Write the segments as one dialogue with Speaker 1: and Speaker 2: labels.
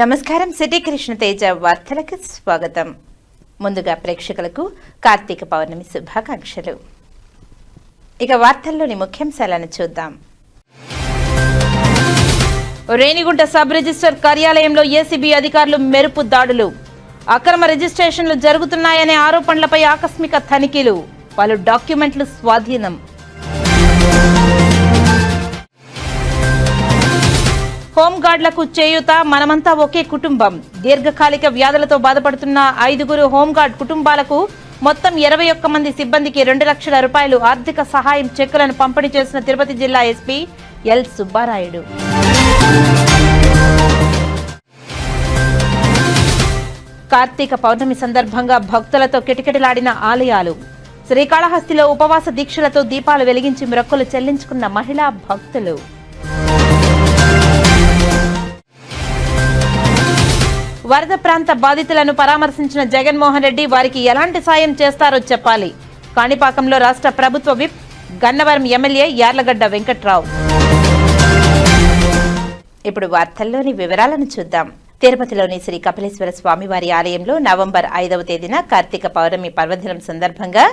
Speaker 1: నమస్కారం సిటీ కృష్ణ తేజ వార్తలకు స్వాగతం. ముందుగా ప్రేక్షకులకు కార్తీక పౌర్ణమి శుభాకాంక్షలు. ఇక వార్తల్లోని ముఖ్యాంశాలను చూద్దాం. రేణిగుంట సబ్ రిజిస్టర్ కార్యాలయంలో ఏసీబీ అధికారులు మెరుపు దాడులు. అక్రమ రిజిస్ట్రేషన్లు జరుగుతున్నాయనే ఆరోపణలపై ఆకస్మిక తనిఖీలు. పలు డాక్యుమెంట్లు స్వాధీనం. హోంగార్డులకు చేయూత మనమంతా ఒకే కుటుంబం. దీర్ఘకాలిక వ్యాధులతో బాధపడుతున్న ఐదుగురు హోంగార్డ్ కుటుంబాలకు మొత్తం ఇరవై ఒక్క మంది సిబ్బందికి రెండు లక్షల రూపాయలు ఆర్థిక సహాయం చెక్కులను పంపిణీ చేసిన తిరుపతి జిల్లా ఎస్పీ ఎల్ సుబ్బారాయుడు. కార్తీక పౌర్ణమి సందర్భంగా భక్తులతో కిటకిటలాడిన ఆలయాలు. శ్రీకాళహస్తిలో ఉపవాస దీక్షలతో దీపాలు వెలిగించి మ్రొక్కులు చెల్లించుకున్న మహిళా భక్తులు. వరద ప్రాంత బాధితులను పరామర్శించిన జగన్మోహన్ రెడ్డి వారికి ఎలాంటి సాయం చేస్తారో చెప్పాలి. కాణిపాకంలో రాష్ట్ర ప్రభుత్వ విప్ గన్నవరం ఎమ్మెల్యే యార్లగడ్డ వెంకట్రావు. ఇప్పుడు వార్తల్లోని వివరాలను చూద్దాం. తిరుపతిలోని శ్రీ కపిలేశ్వర స్వామివారి ఆలయంలో నవంబర్ ఐదవ తేదీన కార్తీక పౌర్ణమి పర్వదినం సందర్భంగా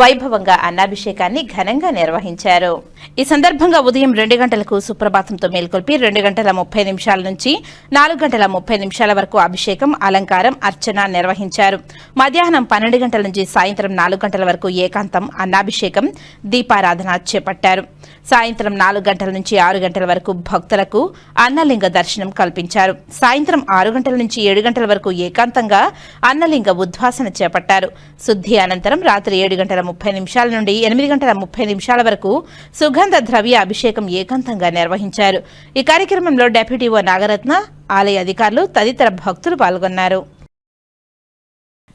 Speaker 1: వైభవంగా అన్నాభిషేకాన్ని ఘనంగా నిర్వహించారు. ఈ సందర్భంగా ఉదయం రెండు గంటలకు సుప్రభాతంతో మేల్కొల్పి రెండు గంటల ముప్పై నిమిషాల నుంచి నాలుగు గంటల ముప్పై నిమిషాల వరకు అభిషేకం అలంకారం అర్చన నిర్వహించారు. మధ్యాహ్నం పన్నెండు గంటల నుంచి సాయంత్రం నాలుగు గంటల వరకు ఏకాంతం అన్నాభిషేకం దీపారాధన చేపట్టారు. సాయంత్రం నాలుగు గంటల నుంచి ఆరు గంటల వరకు భక్తులకు అన్నలింగ దర్శనం కల్పించారు. సాయంత్రం ఆరు గంటల నుంచి ఏడు గంటల వరకు ఏకాంతంగా అన్నలింగ ఉద్వాసన చేపట్టారు. శుద్ధి అనంతరం రాత్రి ఏడు గంటల ముప్పై నిమిషాల నుండి ఎనిమిది గంటల ముప్పై నిమిషాల వరకు సుగంధ ద్రవ్య అభిషేకం ఏకాంతంగా నిర్వహించారు. ఈ కార్యక్రమంలో డెప్యూటీఓ నాగరత్న ఆలయ అధికారులు తదితర భక్తులు పాల్గొన్నారు.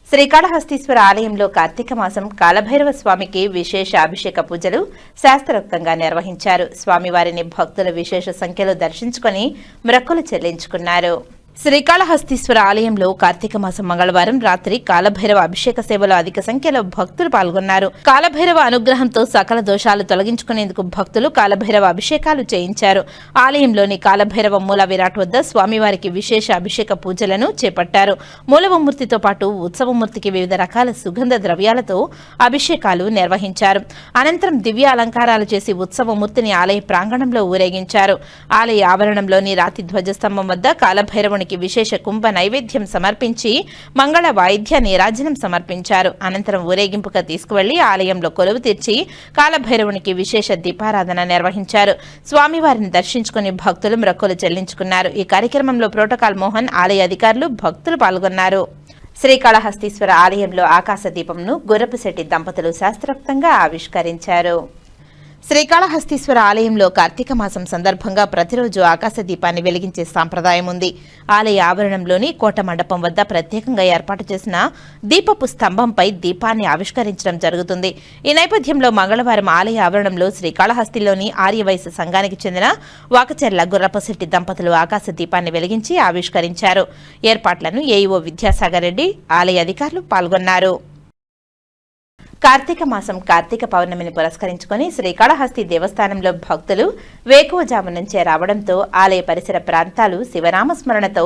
Speaker 1: శ్రీకాళహస్తీశ్వర ఆలయంలో కార్తీక మాసం కాలభైరవ స్వామికి విశేష అభిషేక పూజలు శాస్త్రోక్తంగా నిర్వహించారు. స్వామివారిని భక్తులు విశేష సంఖ్యలో దర్శించుకొని మ్రక్కులు చెల్లించుకున్నారు. శ్రీకాళహస్తీశ్వర ఆలయంలో కార్తీక మాసం మంగళవారం రాత్రి కాలభైరవ అభిషేక సేవలో అధిక సంఖ్యలో భక్తులు పాల్గొన్నారు. కాలభైరవ అనుగ్రహంతో సకల దోషాలు తొలగించుకునేందుకు భక్తులు కాలభైరవ అభిషేకాలు చేయించారు. ఆలయంలోని కాలభైరవ మూల విరాట్ వద్ద స్వామివారికి విశేష అభిషేక పూజలను చేపట్టారు. మూలవమూర్తితో పాటు ఉత్సవమూర్తికి వివిధ రకాల సుగంధ ద్రవ్యాలతో అభిషేకాలు నిర్వహించారు. అనంతరం దివ్య అలంకారాలు చేసి ఉత్సవమూర్తిని ఆలయ ప్రాంగణంలో ఊరేగించారు. ఆలయ ఆవరణంలోని రాతి ధ్వజస్తంభం వద్ద కాలభైరవునికి విశేష కుంభ నైవేద్యం సమర్పించి మంగళ వాయిద్య నీరాజనం సమర్పించారు. అనంతరం ఊరేగింపుగా తీసుకువెళ్ళి ఆలయంలో కొలువు తీర్చి కాలభైరవునికి విశేష దీపారాధన నిర్వహించారు. స్వామివారిని దర్శించుకుని భక్తులు మ్రక్కులు చెల్లించుకున్నారు. ఈ కార్యక్రమంలో ప్రోటోకాల్ మోహన్ ఆలయ అధికారులు భక్తులు పాల్గొన్నారు. శ్రీకాళహస్తీశ్వర ఆలయంలో ఆకాశ దీపంను గుర్రపుశెట్టి దంపతులు శాస్త్రోక్తంగా ఆవిష్కరించారు. శ్రీకాళహస్తీశ్వర ఆలయంలో కార్తీక మాసం సందర్భంగా ప్రతిరోజు ఆకాశ దీపాన్ని వెలిగించే సాంప్రదాయం ఉంది. ఆలయ ఆవరణంలోని కోట మండపం వద్ద ప్రత్యేకంగా ఏర్పాటు చేసిన దీపపు స్తంభంపై దీపాన్ని ఆవిష్కరించడం జరుగుతుంది. ఈ నేపథ్యంలో మంగళవారం ఆలయ ఆవరణంలో శ్రీకాళహస్తిలోని ఆర్యవైశ్య సంఘానికి చెందిన వాకచెర్ల గుర్రపశెట్టి దంపతులు ఆకాశ దీపాన్ని వెలిగించి ఆవిష్కరించారు. ఏర్పాట్లను ఏఈఓ విద్యాసాగర్ రెడ్డి ఆలయ అధికారులు పాల్గొన్నారు. కార్తీక మాసం కార్తీక పౌర్ణమిని పురస్కరించుకుని శ్రీకాళహస్తి దేవస్థానంలో భక్తులు వేకువజాము నుంచే రావడంతో ఆలయ పరిసర ప్రాంతాలు శివనామస్మరణతో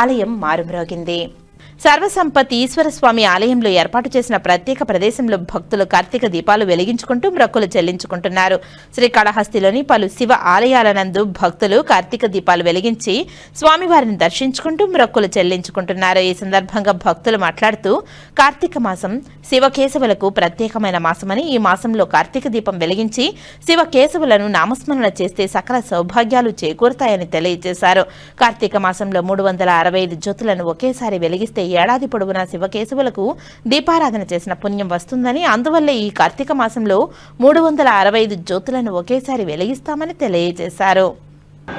Speaker 1: ఆలయం మారుమ్రోగింది. సర్వసంపత్ ఈశ్వరస్వామి ఆలయంలో ఏర్పాటు చేసిన ప్రత్యేక ప్రదేశంలో భక్తులు కార్తీక దీపాలు వెలిగించుకుంటూ మ్రక్కులు చెల్లించుకుంటున్నారు. శ్రీకాళహస్తిలోని పలు శివ ఆలయాల నందు భక్తులు కార్తీక దీపాలు వెలిగించి స్వామివారిని దర్శించుకుంటూ మ్రక్కులు చెల్లించుకుంటున్నారు. ఈ సందర్భంగా భక్తులు మాట్లాడుతూ కార్తీక మాసం శివకేశవులకు ప్రత్యేకమైన మాసమని ఈ మాసంలో కార్తీక దీపం వెలిగించి శివకేశవులను నామస్మరణ చేస్తే సకల సౌభాగ్యాలు చేకూరుతాయని తెలియజేశారు. కార్తీక మాసంలో మూడు వందల అరవై ఐదు జ్యోతులను ఒకేసారి వెలిగిస్తే ఏడాది పొడవునా శివకేశవులకు దీపారాధన చేసిన పుణ్యం వస్తుందని అందువల్లే ఈ కార్తీక మాసంలో మూడు వందల అరవై ఐదు జ్యోతులను ఒకేసారి వెలిగిస్తామని తెలియజేశారు.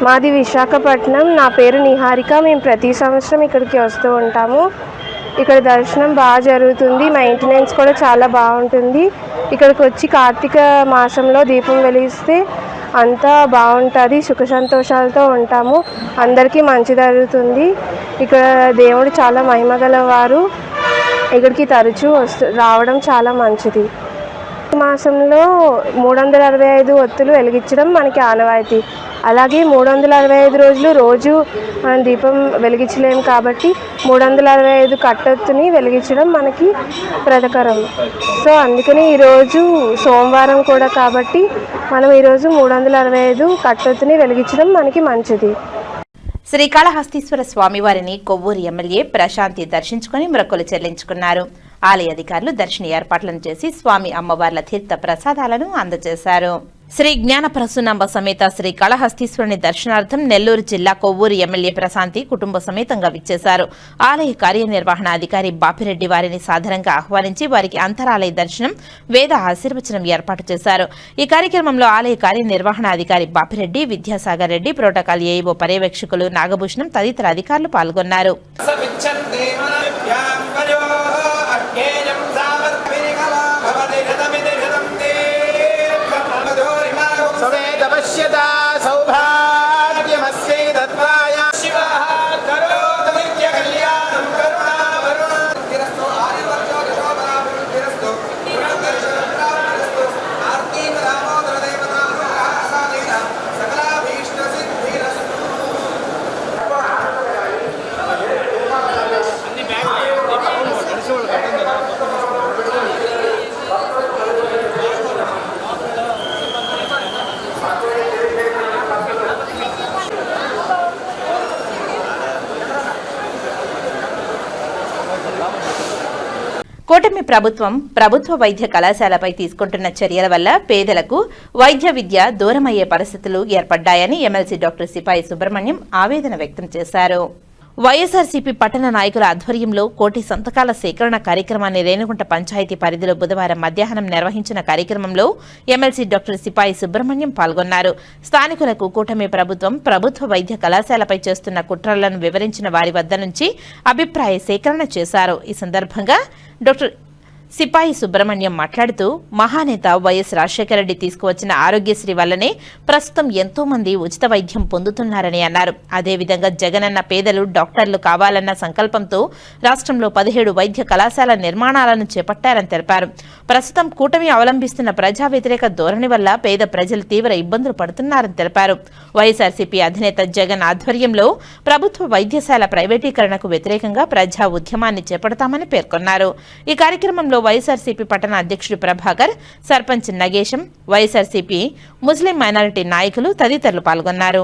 Speaker 2: మాది విశాఖపట్నం. నా పేరు నిహారిక. మేము ప్రతి సంవత్సరం ఇక్కడికి వస్తూ ఉంటాము. ఇక్కడ దర్శనం బాగా జరుగుతుంది. మెయింటెనెన్స్ కూడా చాలా బాగుంటుంది. ఇక్కడికి వచ్చి కార్తీక మాసంలో దీపం వెలిగిస్తే అంతా బాగుంటుంది. సుఖ సంతోషాలతో ఉంటాము. అందరికీ మంచి జరుగుతుంది. ఇక్కడ దేవుడు చాలా మహిమగల వారు ఇక్కడికి తరచూ వస్తు రావడం చాలా మంచిది. మాసంలో మూడు వందల అరవై ఐదు ఒత్తులు వెలిగించడం మనకి ఆనవాయితీ. అలాగే మూడు వందల అరవై ఐదు రోజులు రోజు మనం దీపం వెలిగించలేము కాబట్టి మూడు వందల అరవై ఐదు కట్టొత్తుని వెలిగించడం మనకి ప్రతకరం. సో అందుకని ఈరోజు సోమవారం కూడా కాబట్టి మనం ఈరోజు మూడు వందల అరవై ఐదు కట్టొత్తుని వెలిగించడం మనకి మంచిది.
Speaker 1: శ్రీకాళహస్తీశ్వర స్వామివారిని కొవ్వూరు ఎమ్మెల్యే ప్రశాంతి దర్శించుకుని మొక్కులు చెల్లించుకున్నారు. ఆలయ అధికారులు దర్శన ఏర్పాట్లను చేసి స్వామి అమ్మవార్ల తీర్థ ప్రసాదాలను అందజేశారు. శ్రీ జ్ఞానప్రసూనాంబ సమేత శ్రీ కాళహస్తీశ్వరుని దర్శనార్థం నెల్లూరు జిల్లా కొవ్వూరు ఎమ్మెల్యే ప్రశాంతి కుటుంబ సమేతంగా విచ్చేశారు. ఆలయ కార్యనిర్వహణ అధికారి బాపిరెడ్డి వారిని సాధారణంగా ఆహ్వానించి వారికి అంతరాలయ దర్శనం వేద ఆశీర్వచనం ఏర్పాటు చేశారు. ఈ కార్యక్రమంలో ఆలయ కార్యనిర్వహణ అధికారి బాపిరెడ్డి విద్యాసాగర్ రెడ్డి ప్రోటోకాల్ ఏఈఓ పర్యవేక్షకులు నాగభూషణం తదితర అధికారులు పాల్గొన్నారు. కూటమి ప్రభుత్వం ప్రభుత్వ వైద్య కళాశాలపై తీసుకుంటున్న చర్యల వల్ల పేదలకు వైద్య విద్య దూరమయ్యే పరిస్థితులు ఏర్పడ్డాయని ఎమ్మెల్సీ డాక్టర్ సిపాయి సుబ్రహ్మణ్యం ఆవేదన వ్యక్తం చేశారు. వైఎస్ఆర్సీపీ పట్టణ నాయకుల ఆధ్వర్యంలో కోటి సంతకాల సేకరణ కార్యక్రమాన్ని రేణుగుంట పంచాయతీ పరిధిలో బుధవారం మధ్యాహ్నం నిర్వహించిన కార్యక్రమంలో ఎమ్మెల్సీ డాక్టర్ సిపాయి సుబ్రహ్మణ్యం పాల్గొన్నారు. స్థానికులకు కూటమి ప్రభుత్వం ప్రభుత్వ వైద్య కళాశాలపై చేస్తున్న కుట్రలను వివరించిన వారి వద్ద నుంచి అభిప్రాయ సేకరణ చేశారు. ఈ సందర్భంగా డాక్టర్ సిపాయి సుబ్రహ్మణ్యం మాట్లాడుతూ మహానేత వైఎస్ రాజశేఖర రెడ్డి తీసుకువచ్చిన ఆరోగ్యశ్రీ వల్లనే ప్రస్తుతం ఎంతో మంది ఉచిత వైద్యం పొందుతున్నారని అన్నారు. అదేవిధంగా జగనన్న పేదలు డాక్టర్లు కావాలన్న సంకల్పంతో రాష్ట్రంలో పదిహేడు వైద్య కళాశాల నిర్మాణాలను చేపట్టారని తెలిపారు. ప్రస్తుతం కూటమి అవలంబిస్తున్న ప్రజా వ్యతిరేక ధోరణి వల్ల పేద ప్రజలు తీవ్ర ఇబ్బందులు పడుతున్నారని తెలిపారు. వైఎస్ఆర్సీపీ అధినేత జగన్ ఆధ్వర్యంలో ప్రభుత్వ వైద్యశాల ప్రైవేటీకరణకు వ్యతిరేకంగా ప్రజా ఉద్యమాన్ని చేపడతామని పేర్కొన్నారు. ఈ కార్యక్రమంలో వైఎస్ఆర్సీపీ పట్టణ అధ్యక్షుడు ప్రభాకర్ సర్పంచ్ నగేశం వైఎస్ఆర్సీపీ ముస్లిం మైనారిటీ నాయకులు తదితరులు పాల్గొన్నారు.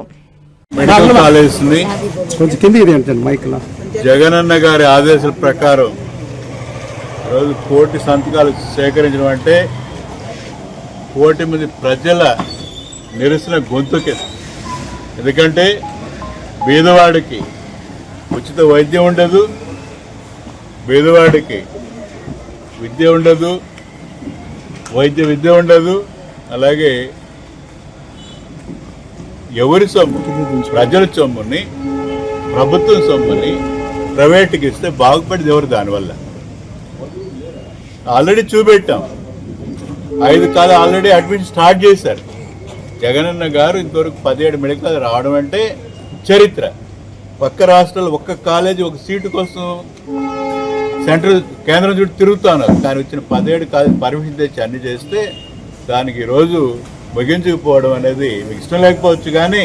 Speaker 3: జగనన్న గారి ఆదేశాల ప్రకారం రోజు కోటి సంతకాలు సేకరించడం అంటే కోటి మంది ప్రజల నిరసన గొంతుకి ఎందుకంటే బీదవాడికి ఉచిత వైద్యం ఉండదు బీదవాడికి విద్య ఉండదు వైద్య విద్య ఉండదు అలాగే ఎవరి సొమ్ము? ప్రజల సొమ్ముని ప్రభుత్వం సొమ్ముని ప్రైవేట్కి ఇస్తే బాగుపడింది ఎవరు దానివల్ల? ఆల్రెడీ చూపెట్టాం. ఐదు కాదు ఆల్రెడీ అడ్మిషన్ స్టార్ట్ చేశారు. జగనన్న గారు ఇంతవరకు పదిహేడు మెడికల్ రావడం అంటే చరిత్ర. పక్క రాష్ట్రాలు ఒక్క కాలేజీ ఒక సీటు కోసం సెంట్రల్ కేంద్రం చుట్టూ తిరుగుతాను కానీ వచ్చిన పదిహేడు కాదు పర్మిషన్ తెచ్చి అన్ని చేస్తే దానికి ఈరోజు ముగించుకుపోవడం అనేది మీకు ఇష్టం లేకపోవచ్చు కానీ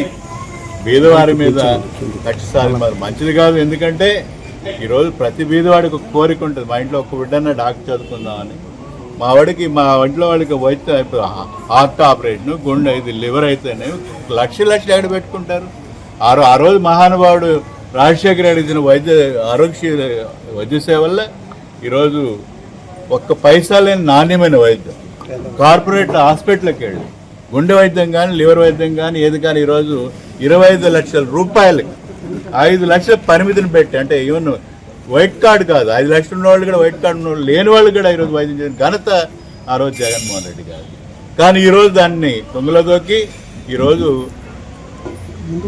Speaker 3: బీదవారి మీద కక్ష సాధన మంచిది కాదు. ఎందుకంటే ఈరోజు ప్రతి బీదవాడికి ఒక కోరిక ఉంటుంది. మా ఇంట్లో ఒక బిడ్డన్న డాక్టర్ చదువుకుందామని. మా వాడికి మా ఇంట్లో వాళ్ళకి వైద్య హార్ట్ ఆపరేషన్ గుండె ఇది లివర్ అయితేనే లక్ష లక్షలు ఎక్కడ పెట్టుకుంటారు. ఆ రోజు మహానుభావుడు రాజశేఖర రెడ్డి ఇచ్చిన వైద్య ఆరోగ్య వైద్య సేవ వల్ల ఈరోజు ఒక్క పైసా లేని నాణ్యమైన వైద్యం. కార్పొరేట్ హాస్పిటల్కి వెళ్ళి గుండె వైద్యం కానీ లివర్ వైద్యం కానీ ఏది కానీ ఈరోజు ఇరవై ఐదు లక్షల రూపాయలకి ఐదు లక్షల పరిమితిని పెట్టి అంటే ఈవెన్ వైట్ కార్డు కాదు ఐదు లక్షలు ఉన్న వాళ్ళు కూడా వైట్ కార్డు ఉన్న వాళ్ళు లేని వాళ్ళు కూడా ఈరోజు వైద్యం చేసిన ఘనత ఆ రోజు జగన్మోహన్ రెడ్డి గారు కానీ ఈరోజు దాన్ని తొందరలో ఈరోజు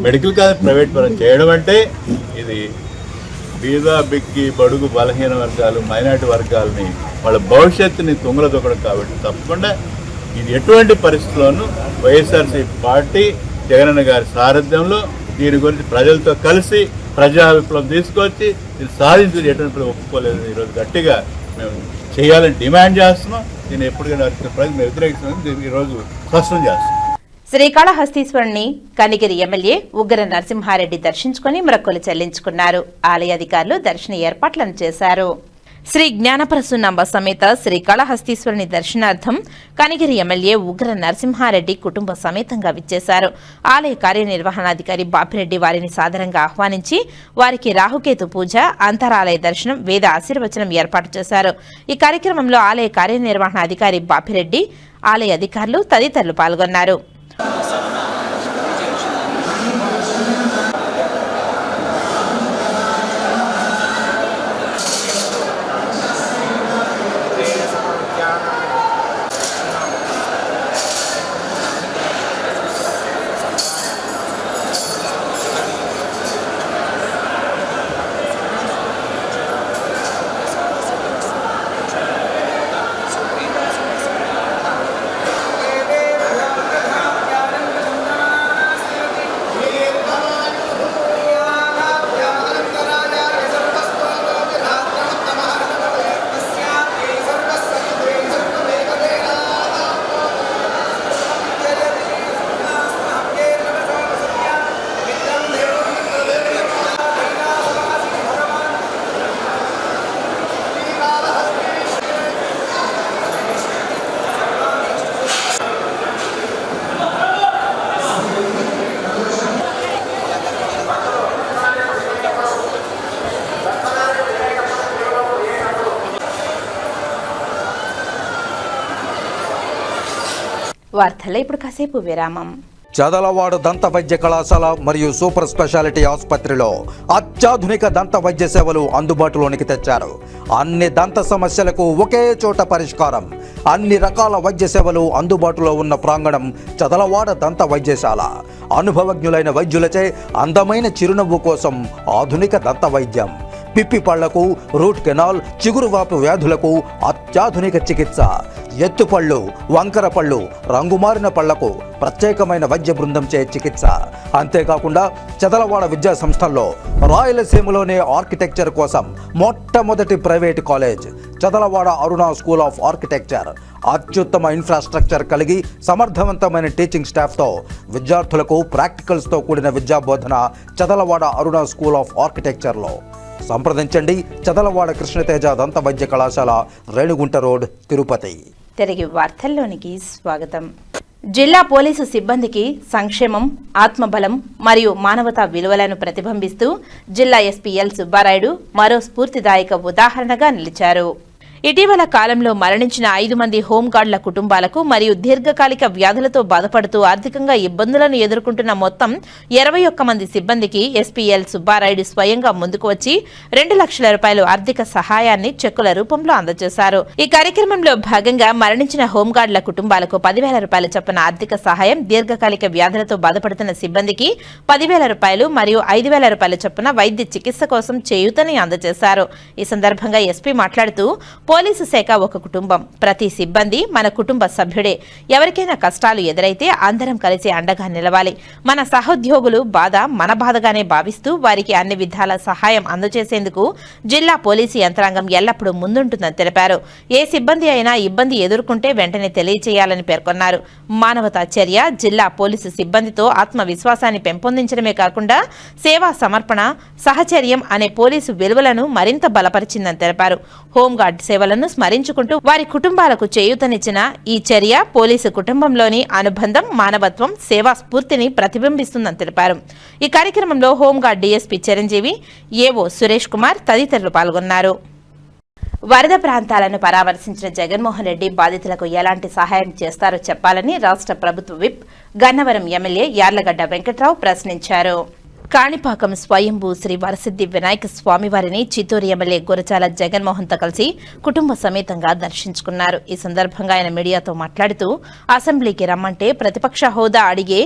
Speaker 3: మెడికల్ కాలేజ్ ప్రైవేట్ పరం చేయడం అంటే ఇది బీద బిక్కి బడుగు బలహీన వర్గాలు మైనార్టీ వర్గాలని వాళ్ళ భవిష్యత్తుని తుంగల దొక్కడం కాబట్టి తప్పకుండా ఇది ఎటువంటి పరిస్థితుల్లోనూ వైఎస్ఆర్సీపీ పార్టీ జగనన్న గారి సారథ్యంలో దీని గురించి ప్రజలతో కలిసి ప్రజా విప్లవం తీసుకొచ్చి ఇది సాధించి ఎటువంటి ఒప్పుకోలేదు ఈరోజు గట్టిగా మేము చేయాలని డిమాండ్ చేస్తున్నాం. దీన్ని ఎప్పటికైనా ప్రజలు వ్యతిరేకిస్తున్నాం. దీన్ని ఈరోజు స్పష్టం చేస్తున్నాం.
Speaker 1: శ్రీకాళహస్తీశ్వరుని కనిగిరి ఎమ్మెల్యే ఉగ్ర నరసింహారెడ్డి దర్శించుకుని మొక్కులు చెల్లించుకున్నారు. ఆలయ అధికారులు దర్శన ఏర్పాట్లను చేశారు. శ్రీ జ్ఞానప్రసున్నంబ సమేత శ్రీకాళహస్తీశ్వరుని దర్శనార్థం కనిగిరి ఎమ్మెల్యే ఉగ్ర నరసింహారెడ్డి కుటుంబ సమేతంగా విచ్చేశారు. ఆలయ కార్యనిర్వహణాధికారి బాపిరెడ్డి వారిని సాదరంగా ఆహ్వానించి వారికి రాహుకేతు పూజ అంతరాలయ దర్శనం వేద ఆశీర్వచనం ఏర్పాటు చేశారు. ఈ కార్యక్రమంలో ఆలయ కార్యనిర్వహణాధికారి బాపిరెడ్డి ఆలయ అధికారులు తదితరులు పాల్గొన్నారు. Awesome. వార్తల్లో ఇప్పుడు కాసేపు విరామం.
Speaker 4: చదలవాడు దంత వైద్య కళాశాల మరియు సూపర్ స్పెషాలిటీ ఆసుపత్రిలో అత్యాధునిక దంత వైద్య సేవలు అందుబాటులోనికి తెచ్చారు. అన్ని దంత సమస్యలకు ఒకే చోట పరిష్కారం. అన్ని రకాల వైద్య సేవలు అందుబాటులో ఉన్న ప్రాంగణం చదలవాడ దంత వైద్యశాల. అనుభవజ్ఞులైన వైద్యులచే అందమైన చిరునవ్వు కోసం ఆధునిక దంత వైద్యం. పిప్పి పళ్ళకు రూట్ కెనాల్ చిగురువాపు వ్యాధులకు అత్యాధునిక చికిత్స. ఎత్తుపళ్ళు వంకర పళ్ళు రంగుమారిన పళ్ళకు ప్రత్యేకమైన వైద్య బృందంచే చికిత్స. అంతేకాకుండా చదలవాడ విద్యా సంస్థల్లో రాయలసీమలోనే ఆర్కిటెక్చర్ కోసం మొట్టమొదటి private college Chadalavada Aruna school of architecture. అత్యుత్తమ ఇన్ఫ్రాస్ట్రక్చర్ కలిగి సమర్థవంతమైన టీచింగ్ స్టాఫ్తో విద్యార్థులకు ప్రాక్టికల్స్తో కూడిన విద్యా బోధన చదలవాడ అరుణ స్కూల్ ఆఫ్ ఆర్కిటెక్చర్లో. సంప్రదించండి. చదలవాడ కృష్ణతేజ దంత వైద్య కళాశాల రేణుగుంట రోడ్ తిరుపతి.
Speaker 1: తిరిగి వార్తల్లోనికి స్వాగతం. జిల్లా పోలీసు సిబ్బందికి సంక్షేమం ఆత్మబలం మరియు మానవతా విలువలను ప్రతిబింబిస్తూ జిల్లా ఎస్పీ ఎల్ సుబ్బారాయుడు మరో స్ఫూర్తిదాయక ఉదాహరణగా నిలిచారు. ఇటీవల కాలంలో మరణించిన ఐదు మంది హోంగార్డుల కుటుంబాలకు మరియు దీర్ఘకాలిక వ్యాధులతో బాధపడుతూ ఆర్థికంగా ఇబ్బందులను ఎదుర్కొంటున్న మొత్తం ఇరవై ఒక్క మంది సిబ్బందికి ఎస్పీఎల్ సుబ్బారాయుడు స్వయంగా ముందుకు వచ్చి రెండు లక్షల రూపాయలు ఆర్థిక సహాయాన్ని చెక్కుల రూపంలో అందజేశారు. ఈ కార్యక్రమంలో భాగంగా మరణించిన హోంగార్డుల కుటుంబాలకు పదివేల రూపాయల చొప్పున ఆర్థిక సహాయం దీర్ఘకాలిక వ్యాధులతో బాధపడుతున్న సిబ్బందికి పదివేల రూపాయలు మరియు ఐదు వేల రూపాయల చొప్పున వైద్య చికిత్స కోసం చేయూతని అందజేశారు. ఈ సందర్భంగా ఎస్పీ మాట్లాడుతూ పోలీసు శాఖ ఒక కుటుంబం. ప్రతి సిబ్బంది మన కుటుంబ సభ్యుడే. ఎవరికైనా కష్టాలు ఎదురైతే అందరం కలిసి అండగా నిలవాలి. మన సహోద్యోగులు బాధ మన బాధగానే భావిస్తూ వారికి అన్ని విధాల సహాయం అందజేసేందుకు జిల్లా పోలీసు యంత్రాంగం ఎల్లప్పుడూ ముందుంటుందని తెలిపారు. ఏ సిబ్బంది అయినా ఇబ్బంది ఎదుర్కొంటే వెంటనే తెలియచేయాలని పేర్కొన్నారు. మానవతా చర్య జిల్లా పోలీసు సిబ్బందితో ఆత్మవిశ్వాసాన్ని పెంపొందించడమే కాకుండా సేవా సమర్పణ సహచర్యం అనే పోలీసు విలువలను మరింత బలపరిచిందని తెలిపారు. హోంగార్డ్ సేవలను స్మరించుకుంటూ వారి కుటుంబాలకు చేయూతనిచ్చిన ఈ చర్య పోలీసు కుటుంబంలోని అనుబంధం మానవత్వం సేవా స్ఫూర్తిని ప్రతిబింబిస్తుందని తెలిపారు. ఈ కార్యక్రమంలో హోంగార్డ్ డీఎస్పీ చిరంజీవి ఏవో సురేష్ కుమార్ తదితరులు పాల్గొన్నారు. వరద ప్రాంతాలను పరామర్శించిన జగన్మోహన్ రెడ్డి బాధితులకు ఎలాంటి సహాయం చేస్తారో చెప్పాలని రాష్ట్ర ప్రభుత్వ విప్ గన్నవరం ఎమ్మెల్యే యార్లగడ్డ వెంకట్రావు ప్రశ్నించారు. కాణిపాకం స్వయంభూ శ్రీ వరసిద్ధి వినాయక స్వామివారిని చిత్తూరు ఎమ్మెల్యే గురజాల జగన్మోహన్తో కలిసి కుటుంబ సమేతంగా దర్శించుకున్నారు. ఈ సందర్భంగా ఆయన మీడియాతో మాట్లాడుతూ అసెంబ్లీకి రమ్మంటే ప్రతిపక్ష హోదా అడిగే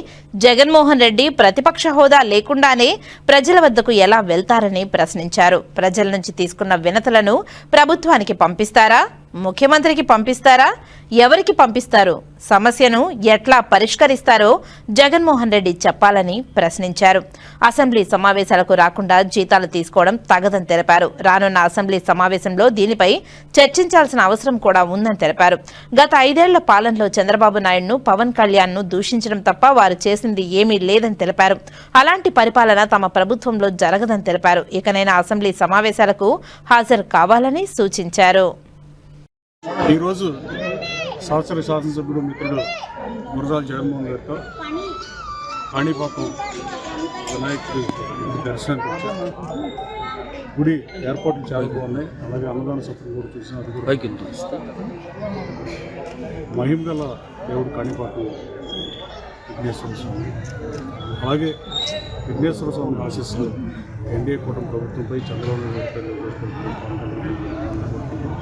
Speaker 1: జగన్మోహన్ రెడ్డి ప్రతిపక్ష హోదా లేకుండానే ప్రజల వద్దకు ఎలా వెళ్తారని ప్రశ్నించారు. ప్రజల నుంచి తీసుకున్న వినతులను ప్రభుత్వానికి పంపిస్తారా? ముఖ్యమంత్రికి పంపిస్తారా? ఎవరికి పంపిస్తారు? సమస్యను ఎట్లా పరిష్కరిస్తారో జగన్మోహన్ రెడ్డి చెప్పాలని ప్రశ్నించారు. అసెంబ్లీ సమావేశాలకు రాకుండా జీతాలు తీసుకోవడం తగదని తెలిపారు. రానున్న అసెంబ్లీ సమావేశంలో దీనిపై చర్చించాల్సిన అవసరం కూడా ఉందని తెలిపారు. గత ఐదేళ్ళ పాలనలో చంద్రబాబు నాయుడును పవన్ కళ్యాణ్ను దూషించడం తప్ప వారు చేసింది ఏమీ లేదని తెలిపారు. అలాంటి పరిపాలన తమ ప్రభుత్వంలో జరగదని తెలిపారు. ఇకనైనా అసెంబ్లీ సమావేశాలకు హాజరు కావాలని సూచించారు.
Speaker 5: ఈరోజు సంవత్సర శాసనసభ్యుడు మిత్రుడు గురజాల జగన్మోహన్ గారితో కాణిపాకం వినాయకుడి దర్శనానికి వచ్చాం గుడి ఏర్పాట్లు చాలా బాగున్నాయి. అలాగే అన్నదాన సత్రం కూడా చూసిన అది కూడా మహిమ గల దేవుడు కాణిపాకం విఘ్నేశ్వర స్వామి. అలాగే విఘ్నేశ్వర స్వామి ఆశీస్సులు ఎన్డీఏ కూటమి ప్రభుత్వంపై చంద్రబాబు నాయుడు గారిపై నిలబెట్టుకుంటున్నాం. పవన్ కళ్యాణ్ గారిపై నిలబెట్టుకుంటున్నాం.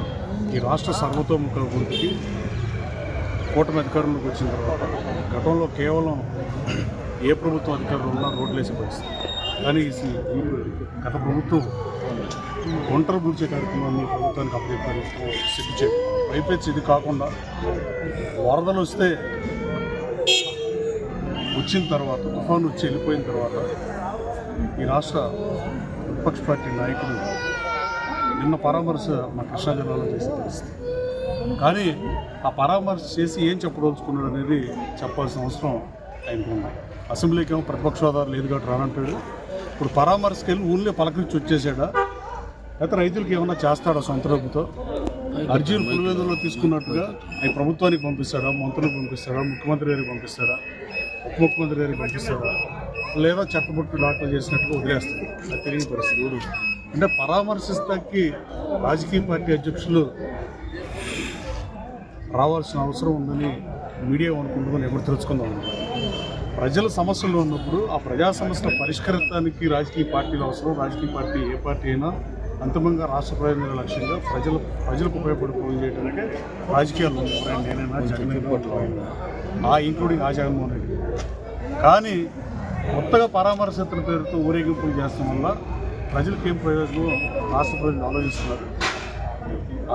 Speaker 5: ఈ రాష్ట్ర సర్వతోముఖ అభివృద్ధికి కూటమి అధికారంలోకి వచ్చిన తర్వాత గతంలో కేవలం ఏ ప్రభుత్వం అధికారులు ఉన్నా రోడ్లు వేసే పరిస్థితి. కానీ గత ప్రభుత్వం ఒంటరి పూడ్చే కార్యక్రమాన్ని ప్రభుత్వానికి అప్పచెప్పారు సిగ్గుచేది పైపెచ్చి ఇది కాకుండా వరదలు వస్తే వచ్చిన తర్వాత తుఫాను వచ్చి వెళ్ళిపోయిన తర్వాత ఈ రాష్ట్ర విపక్ష పార్టీ నాయకులు నిన్న పరామర్శ మా కృష్ణా జిల్లాలో చేసి కానీ ఆ పరామర్శ చేసి ఏం చెప్పదలుచుకున్నాడు అనేది చెప్పాల్సిన అవసరం ఆయనకు ఉంది. అసెంబ్లీకి ఏమో ప్రతిపక్ష హోదా లేదు కాబట్టి రానంటాడు. ఇప్పుడు పరామర్శకి వెళ్ళి ఊళ్ళో పలకరించి వచ్చేసాడా? లేకపోతే రైతులకి ఏమన్నా చేస్తాడా సొంత డబ్బుతో? అర్జీలు పులివెందులో తీసుకున్నట్టుగా అవి ప్రభుత్వానికి పంపిస్తాడా? మంత్రులకు పంపిస్తాడా? ముఖ్యమంత్రి గారికి పంపిస్తాడా? ఉప ముఖ్యమంత్రి గారికి పంపిస్తాడా? లేదా చట్టబొట్టు దాఖలు చేసినట్టుగా వదిలేస్తాడు. అది తెలియని పరిస్థితి. అంటే పరామర్శిస్తాకి రాజకీయ పార్టీ అధ్యక్షులు రావాల్సిన అవసరం ఉందని మీడియా అనుకుంటుందని ఎవరు తెలుసుకుందాం. ప్రజల సమస్యలు ఉన్నప్పుడు ఆ ప్రజా సమస్యల పరిష్కరించడానికి రాజకీయ పార్టీలు అవసరం రాజకీయ పార్టీ ఏ పార్టీ అయినా అంతిమంగా రాష్ట్ర ప్రయోజనాల లక్ష్యంగా ప్రజలు ప్రజలకు ఉపయోగపడి పోయి చేయడానికి రాజకీయాలు ఉన్నాయి. నేనైనా జగన్ ఆ ఇంక్లూడింగ్ ఆ జగన్మోహన్ రెడ్డి. కానీ కొత్తగా పరామర్శితుల పేరుతో ఊరేగింపులు చేస్తాం వల్ల ప్రజలకు ఏం ప్రయోజనం? రాష్ట్ర ప్రజలు ఆలోచిస్తున్నారు.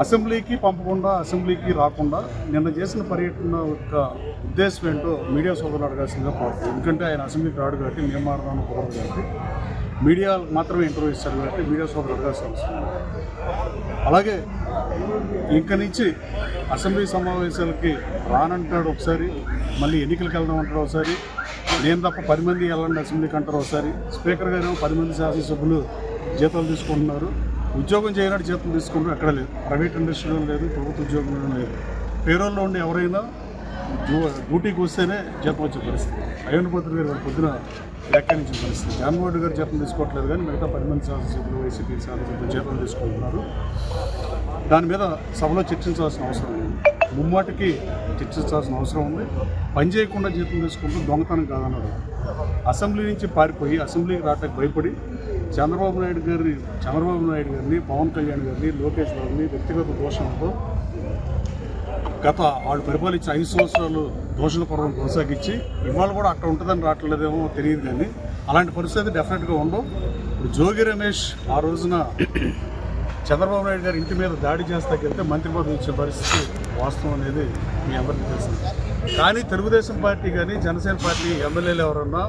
Speaker 5: అసెంబ్లీకి పంపకుండా అసెంబ్లీకి రాకుండా నిన్న చేసిన పర్యటన యొక్క ఉద్దేశం ఏంటో మీడియా సోదరులు అడగాల్సిందిగా కోరుతుంది ఎందుకంటే ఆయన అసెంబ్లీకి రాడు కాబట్టి మేము మారదామని కుదరదు కాబట్టి. మీడియా మాత్రమే ఇంటర్వ్యూ ఇస్తారు కాబట్టి మీడియా సోదరులు అడగాల్సిన అవసరం అలాగే ఇంక నుంచి అసెంబ్లీ సమావేశాలకి రానంటాడు ఒకసారి మళ్ళీ ఎన్నికలకు వెళ్దాం అంటాడు ఒకసారి. నేను తప్ప పది మంది వెళ్ళండి అసెంబ్లీకి అంటారు ఒకసారి. స్పీకర్ గారు పది మంది శాసనసభ్యులు జీతాలు తీసుకుంటున్నారు. ఉద్యోగం చేయనట్టు జీతం తీసుకుంటారు ఎక్కడ లేదు. ప్రైవేట్ ఇండస్ట్రీలో లేదు ప్రభుత్వ ఉద్యోగంలో లేదు. పేరోల్లో ఉండి ఎవరైనా డ్యూటీకి వస్తేనే జీతం వచ్చే పరిస్థితి. అయ్యన్నపత్రి గారు పొద్దున వ్యాఖ్యానించిన పరిస్థితి. జగన్మోహన్ గారు జీతం తీసుకోవట్లేదు కానీ మిగతా పది మంది శాసనసభ్యులు వైసీపీ శాసనసభ్యులు జీతం తీసుకుంటున్నారు. దాని మీద సభలో చర్చించాల్సిన అవసరం ముమ్మాటికి చర్చించాల్సిన అవసరం ఉంది. పని చేయకుండా జీతం తీసుకుంటూ దొంగతనం కాదన్నాడు. అసెంబ్లీ నుంచి పారిపోయి అసెంబ్లీకి రావడానికి భయపడి చంద్రబాబు నాయుడు గారిని చంద్రబాబు నాయుడు గారిని పవన్ కళ్యాణ్ గారిని లోకేష్ గారిని వ్యక్తిగత దోషంతో గత వాళ్ళు పరిపాలించిన ఐదు సంవత్సరాలు దోషుల పర్వం కొనసాగించి ఇవాళ కూడా అక్కడ ఉంటుందని రావట్లేదేమో తెలియదు కానీ అలాంటి పరిస్థితి డెఫినెట్గా ఉండవు. ఇప్పుడు జోగి రమేష్ ఆ రోజున చంద్రబాబు నాయుడు గారి ఇంటి మీద దాడి చేస్తాకెళ్తే మంత్రి పదవి ఇచ్చే పరిస్థితి వాస్తవం అనేది మీ అందరికీ తెలుసు. కానీ తెలుగుదేశం పార్టీ కానీ జనసేన పార్టీ ఎమ్మెల్యేలు ఎవరన్నా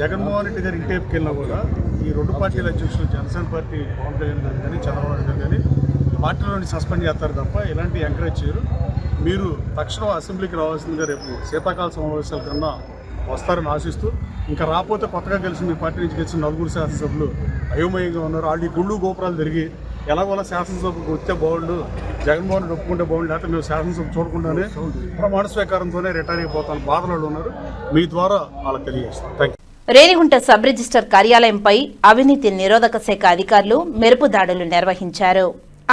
Speaker 5: జగన్మోహన్ రెడ్డి గారి ఇంటి వైపుకి వెళ్ళినా కూడా ఈ రెండు పార్టీల అధ్యక్షులు జనసేన పార్టీ పవన్ కళ్యాణ్ గారు కానీ చంద్రబాబు నాయుడు గారు కానీ పార్టీలోని సస్పెండ్ చేస్తారు తప్ప ఇలాంటి ఎంకరేజ్ చేయరు. మీరు తక్షణం అసెంబ్లీకి రావాల్సిందిగా రేపు శీతాకాల సమావేశాల కన్నా వస్తారని ఆశిస్తూ ఇంకా రాకపోతే కొత్తగా కలిసి మీ పార్టీ నుంచి గెలిచిన నలుగురు శాసనసభ్యులు అయోమయంగా ఉన్నారు. వాళ్ళు గుళ్ళు గోపురాలు తిరిగి ఎలాగోలా శాసనసభకు వచ్చే బాగుండు జగన్మోహన్ ఒప్పుకుంటే బాగుండు లేకపోతే మేము శాసనసభ చూడకుండానే ప్రమాణ స్వీకారంతోనే రిటైర్ అయిపోతాను బాధలు ఉన్నారు. మీ ద్వారా వాళ్ళకి తెలియజేస్తాం. థ్యాంక్
Speaker 1: రేణిగుంట సబ్ రిజిస్టర్ కార్యాలయంపై అవినీతి నిరోధక శాఖ అధికారులు మెరుపు దాడులు నిర్వహించారు.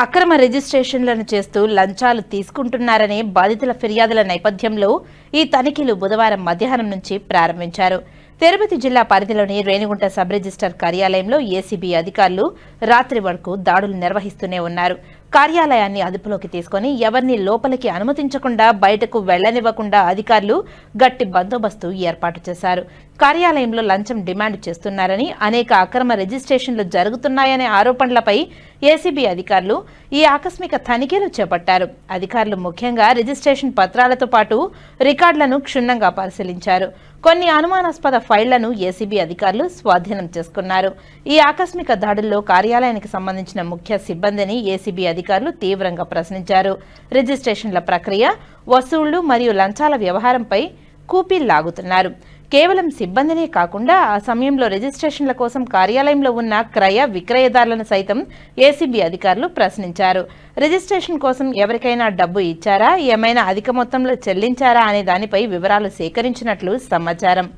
Speaker 1: అక్రమ రిజిస్ట్రేషన్లను చేస్తూ లంచాలు తీసుకుంటున్నారనే బాధితుల ఫిర్యాదుల నేపథ్యంలో ఈ తనిఖీలు బుధవారం మధ్యాహ్నం నుంచి ప్రారంభించారు. తిరుపతి జిల్లా పరిధిలోని రేణిగుంట సబ్ రిజిస్టర్ కార్యాలయంలో ఏసీబీ అధికారులు రాత్రి వరకు దాడులు నిర్వహిస్తూనే ఉన్నారు. కార్యాలయాన్ని అదుపులోకి తీసుకొని ఎవరిని లోపలికి అనుమతించకుండా బయటకు వెళ్ళనివ్వకుండా అధికారులు గట్టి బందోబస్తు ఏర్పాటు చేశారు. కార్యాలయంలో లంచం డిమాండ్ చేస్తున్నారని అనేక అక్రమ రిజిస్ట్రేషన్లు జరుగుతున్నాయనే ఆరోపణలపై ఏసీబీ అధికారులు ఈ ఆకస్మిక తనిఖీలు చేపట్టారు. అధికారులు ముఖ్యంగా రిజిస్ట్రేషన్ పత్రాలతో పాటు రికార్డులను క్షుణ్ణంగా పరిశీలించారు. కొన్ని అనుమానాస్పద ఫైళ్ళను ఏసీబీ అధికారులు స్వాధీనం చేసుకున్నారు. ఈ ఆకస్మిక దాడుల్లో కార్యాలయానికి సంబంధించిన ముఖ్య సిబ్బందిని ఏసీబీ అధికారులు తీవ్రంగా ప్రశ్నించారు. రిజిస్ట్రేషన్ల ప్రక్రియ వసూళ్ళు మరియు లంచాల వ్యవహారంపై కూపీల్లాగుతున్నారు కేవలం సిబ్బందినే కాకుండా ఆ సమయంలో రిజిస్ట్రేషన్ల కోసం కార్యాలయంలో ఉన్న క్రయ విక్రయదారులను సైతం ఏసీబీ అధికారులు ప్రశ్నించారు. రిజిస్ట్రేషన్ కోసం ఎవరికైనా డబ్బు ఇచ్చారా? ఏమైనా అధిక మొత్తంలో చెల్లించారా? అనే దానిపై వివరాలు సేకరించినట్లు సమాచారం.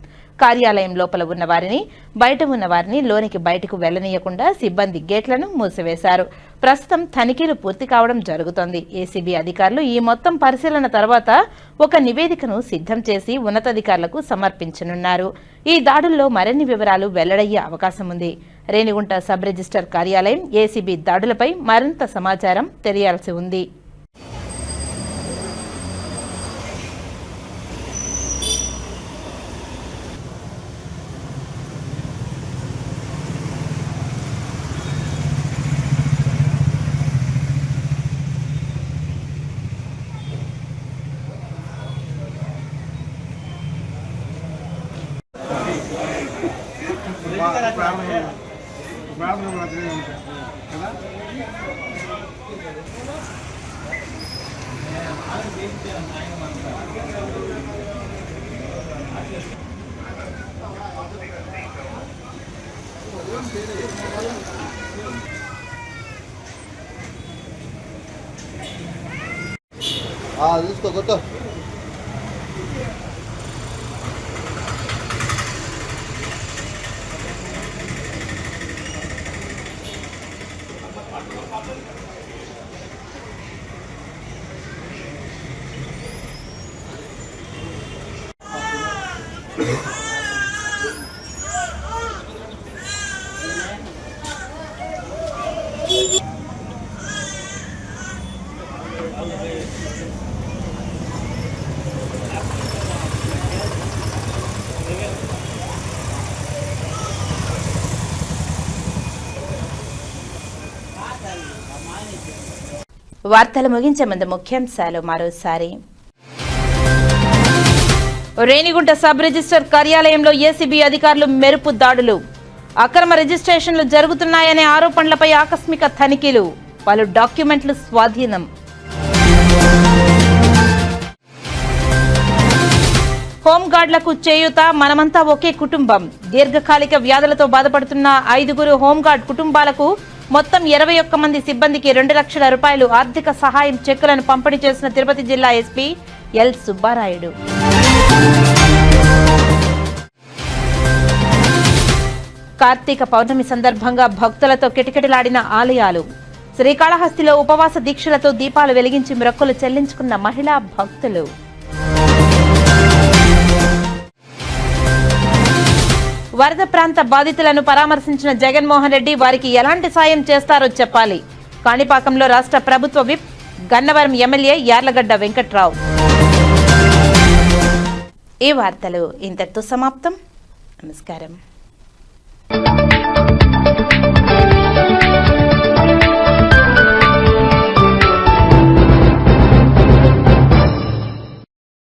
Speaker 1: కార్యాలయం లోపల ఉన్న వారిని బయట ఉన్న వారిని లోనికి బయటకు వెళ్ళనీయకుండా సిబ్బంది గేట్లను మూసివేశారు. ప్రస్తుతం తనిఖీలు పూర్తి కావడం జరుగుతోంది. ఏసీబీ అధికారులు ఈ మొత్తం పరిశీలన తర్వాత ఒక నివేదికను సిద్ధం చేసి ఉన్నతాధికారులకు సమర్పించనున్నారు. ఈ దాడుల్లో మరిన్ని వివరాలు వెల్లడయ్యే అవకాశం ఉంది. రేణిగుంట సబ్ రిజిస్టర్ కార్యాలయం ఏసీబీ దాడులపై మరింత సమాచారం తెలియాల్సి ఉంది.
Speaker 6: हाँ इसको बताओ
Speaker 1: వార్తలు ముగించే ముందు ముఖ్యాంశాలు మరోసారి. రేణిగుంట సబ్ రిజిస్టర్ కార్యాలయంలో ఏసీబీ అధికారులు మెరుపు దాడులు. అక్రమ రిజిస్ట్రేషన్లు జరుగుతున్నాయనే ఆరోపణలపై ఆకస్మిక తనిఖీలు. పలు డాక్యుమెంట్లు స్వాధీనం. హోంగార్డులకు చేయూత మనమంతా ఒకే కుటుంబం. దీర్ఘకాలిక వ్యాధులతో బాధపడుతున్న ఐదుగురు హోంగార్డ్ కుటుంబాలకు మొత్తం ఇరవై ఒక్క మంది సిబ్బందికి రెండు లక్షల రూపాయలు ఆర్థిక సహాయం చెక్కులను పంపిణీ చేసిన తిరుపతి జిల్లా ఎస్పీ ఎల్ సుబ్బారాయుడు. కార్తీక పౌర్ణమి సందర్భంగా భక్తులతో కిటకిటలాడిన ఆలయాలు. శ్రీకాళహస్తిలో ఉపవాస దీక్షలతో దీపాలు వెలిగించి మొక్కులు చెల్లించుకున్న మహిళా భక్తులు. వరద ప్రాంత బాధితులను పరామర్శించిన జగన్మోహన్ రెడ్డి వారికి ఎలాంటి సాయం చేస్తారో చెప్పాలి. కాణిపాకంలో రాష్ట్ర ప్రభుత్వ విప్ గన్నవరం ఎమ్మెల్యే యార్లగడ్డ వెంకట్రావు. ఈ వార్తలు ఇంతటితో సమాప్తం. నమస్కారం.